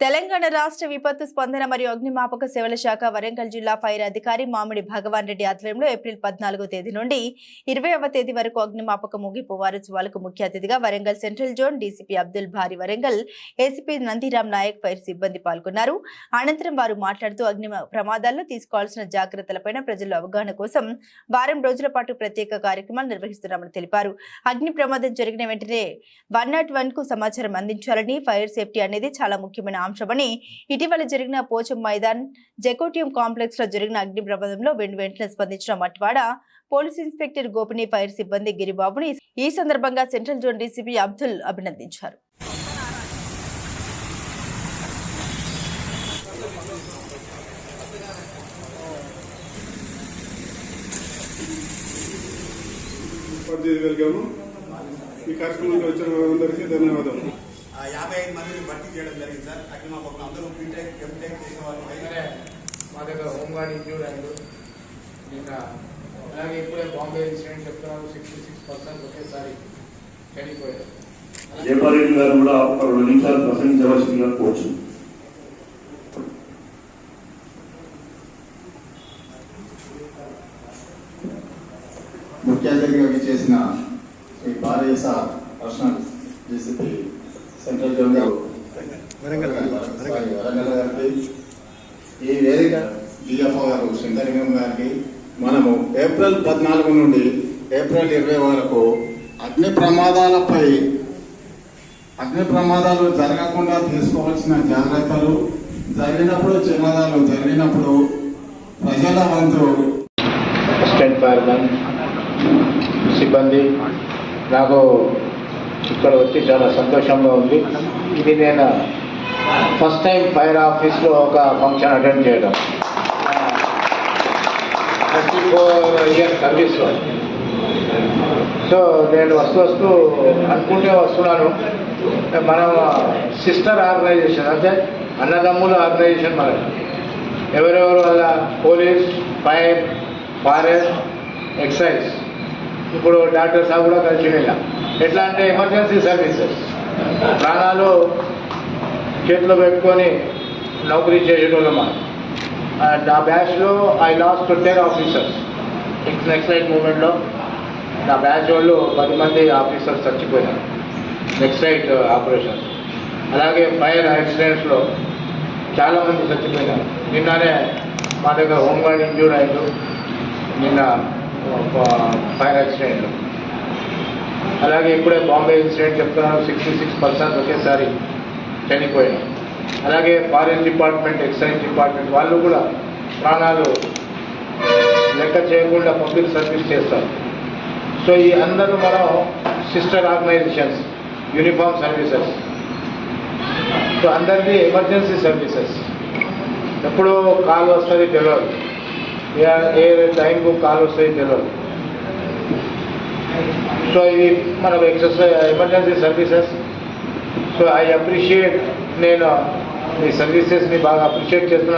తెలంగాణ రాష్ట్ర విపత్తు స్పందన మరియు అగ్నిమాపక సేవల శాఖ వరంగల్ జిల్లా ఫైర్ అధికారి మామిడి భగవాన్ రెడ్డి ఆధ్వర్యంలో ఏప్రిల్ పద్నాలుగో తేదీ నుండి ఇరవైవ తేదీ వరకు అగ్నిమాపక ముగింపు వారోత్సవాలకు ముఖ్య అతిథిగా Warangal central zone DCP Abdul Bari Warangal ACP Nandiram Nayak fire సిబ్బంది పాల్గొన్నారు. అనంతరం వారు మాట్లాడుతూ అగ్ని ప్రమాదాల్లో తీసుకోవాల్సిన జాగ్రత్తలపైన ప్రజల్లో అవగాహన కోసం వారం రోజుల పాటు ప్రత్యేక కార్యక్రమాలు నిర్వహిస్తున్నామని తెలిపారు. అగ్ని ప్రమాదం జరిగిన వెంటనే వన్ నాట్ వన్కు సమాచారం అందించాలని ఫైర్ సేఫ్టీ అనేది చాలా ముఖ్యమైన అంశమని ఇటీవల జరిగిన పోచం మైదాన్ జెకోటియం కాంప్లెక్స్లో జరిగిన అగ్ని ప్రమాదంలో వెంట వెంటనే స్పందించిన మట్వాడ పోలీస్ ఇన్స్పెక్టర్ గోపిని ఫైర్ సిబ్బంది గిరిబాబుని ఈ సందర్భంగా సెంట్రల్ జోన్ డీసీపీ అబ్దుల్ అభినందించారు. ఈ కార్యక్రమానికి వచ్చిన వారందరికీ ధన్యవాదాలు యాభై ఐదు మందిని భర్తీ చేయడం జరిగింది సార్. అగ్నిమాపకులు అందరూ బీటెక్ ఎంటెక్ చేసిన వాళ్ళు మా దగ్గర హోంగార్డ్ ఇంక్లూడ్ అయ్యారు నిన్న అలాగే ఇప్పుడే బాంబే ఇన్సిడెంట్ చెప్తున్నారు సిక్స్టీ సిక్స్ పర్సెంట్ ఒకేసారి చనిపోయారు. జయపారెడ్డి గారు కూడా ఒక రెండు నిమిషాలు ప్రసంగించవలసిందిగా కోరుచు ముఖ్య అతిథిగా విచ్చేసిన శ్రీ భారతదేశ పర్సనల్ డీసీపీ సెంట్రల్ వరంగల్. గారికి ఈ వేదిక డిఎఫ్ఓ గారు సింధలింగం గారికి మనము ఏప్రిల్ పద్నాలుగు నుండి ఏప్రిల్ ఇరవై వరకు అగ్ని ప్రమాదాలపై అగ్ని ప్రమాదాలు జరగకుండా తీసుకోవాల్సిన జాగ్రత్తలు జరిగినప్పుడు చిన్నదాలు జరిగినప్పుడు ప్రజల వంతు అసిస్టెంట్ ఫైర్మెన్ సిబ్బంది నాకు ఇక్కడ వచ్చి చాలా సంతోషంగా ఉంది. ఇది నేను ఫస్ట్ టైం ఫైర్ ఆఫీస్లో ఒక ఫంక్షన్ అటెండ్ చేయడం. థర్టీ ఫోర్ ఇయర్ సర్వీస్లో సో నేను వస్తూ వస్తూ అనుకుంటే వస్తున్నాను. మనం సిస్టర్ ఆర్గనైజేషన్ అంటే అన్నదమ్ముల ఆర్గనైజేషన్ మనది. ఎవరెవరు వల్ల? Police fire forest excise. ఇప్పుడు డాక్టర్ సాబ్ కూడా కలిసి వెళ్ళా. ఎట్లా అంటే ఎమర్జెన్సీ సర్వీసెస్ ప్రాణాలు చేతిలో పెట్టుకొని నౌకరీ చేసేటోళ్ళం మనం నా బ్యాచ్లో I lost ten officers next night మూమెంట్లో. నా బ్యాచ్ వాళ్ళు పది మంది ఆఫీసర్స్ చచ్చిపోయినారు. నెక్స్ట్ నైట్ ఆపరేషన్ అలాగే ఫైర్ యాక్సిడెంట్స్లో చాలా మంది చచ్చిపోయినారు. నిన్ననే మా దగ్గర హోంగార్డ్ ఇంజూర్ అయ్యారు. నిన్న ఫైర్ యాక్సిడెంట్. అలాగే ఇప్పుడే బాంబే ఇన్సిడెంట్ చెప్తున్నాను సిక్స్టీ సిక్స్ పర్సెంట్ ఒకేసారి చనిపోయాయి అలాగే ఫారెన్ డిపార్ట్మెంట్ ఎక్సైజ్ డిపార్ట్మెంట్ వాళ్ళు కూడా ప్రాణాలు లెక్క చేయకుండా పబ్లిక్ సర్వీస్ చేస్తారు. సో ఈ అందరూ మనం sister organisations uniform services so అందరిది ఎమర్జెన్సీ సర్వీసెస్ ఎప్పుడు కాల్ వస్తుంది తెలియదు ఏ టైంకు కాల్ వస్తుంది తెలియదు సో ఇది మన exercise emergency services. So I appreciate నేను మీ సర్వీసెస్ని బాగా అప్రిషియేట్ చేస్తున్నాను.